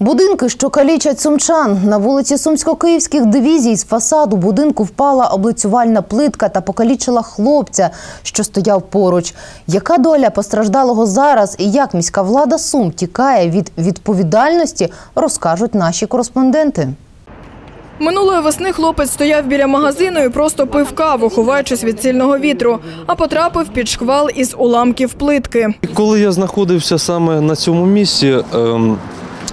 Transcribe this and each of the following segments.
Будинки, що калічать сумчан. На вулиці Сумсько-Київських дивізій з фасаду будинку впала облицювальна плитка та покалічила хлопця, що стояв поруч. Яка доля постраждалого зараз і як міська влада Сум тікає від відповідальності, розкажуть наші кореспонденти. Минулої весни хлопець стояв біля магазину і просто пив каву, ховаючись від сильного вітру, а потрапив під шквал із уламків плитки. Коли я знаходився саме на цьому місці, ем,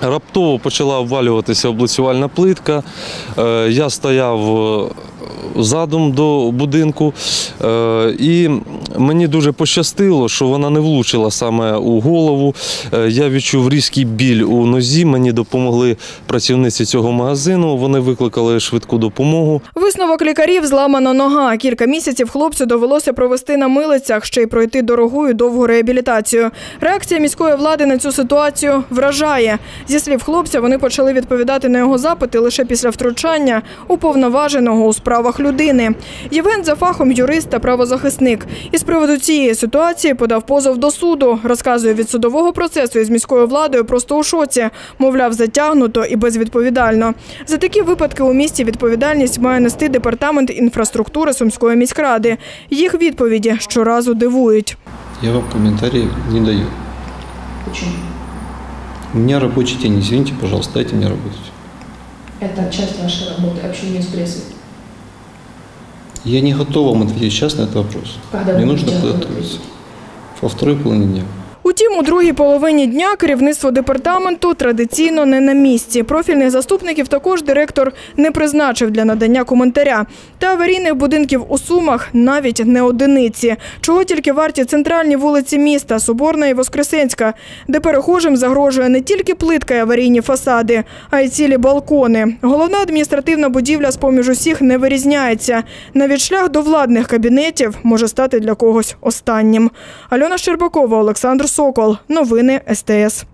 раптово почала обвалюватися облицювальна плитка. Е, Я стояв е, задом до будинку, е, і мені дуже пощастило, що вона не влучила саме у голову. Е, Я відчув різкий біль у нозі. Мені допомогли працівниці цього магазину. Вони викликали швидку допомогу. Висновок лікарів зламана нога. Кілька місяців хлопцю довелося провести на милицях, ще й пройти дорогу і довгу реабілітацію. Реакція міської влади на цю ситуацію вражає. Зі слів хлопця, вони почали відповідати на його запити лише після втручання уповноваженого у справах людини. Євген за фахом юрист та правозахисник. Із приводу цієї ситуації подав позов до суду. Розказує від судового процесу із міською владою просто у шоці. Мовляв, затягнуто і безвідповідально. За такі випадки у місті відповідальність має нести департамент інфраструктури Сумської міськради. Їх відповіді щоразу дивують. Я вам комментарий не даю. Почему? У меня рабочий день, извините, пожалуйста, дайте мне работать. Это часть вашей работы, общение с прессой. Я не готов вам ответить сейчас на этот вопрос. Когда Мне нужно подготовиться. Во второй половине дня. Утім, у другій половині дня керівництво департаменту традиційно не на місці. Профільних заступників також директор не призначив для надання коментаря. Та аварійних будинків у Сумах навіть не одиниці. Чого тільки варті центральні вулиці міста, Соборна і Воскресенська, де перехожим загрожує не тільки плитка і аварійні фасади, а й цілі балкони. Головна адміністративна будівля з поміж усіх не вирізняється. Навіть шлях до владних кабінетів може стати для когось останнім. Альона Щербакова, Олександр Сокол. Новини СТС.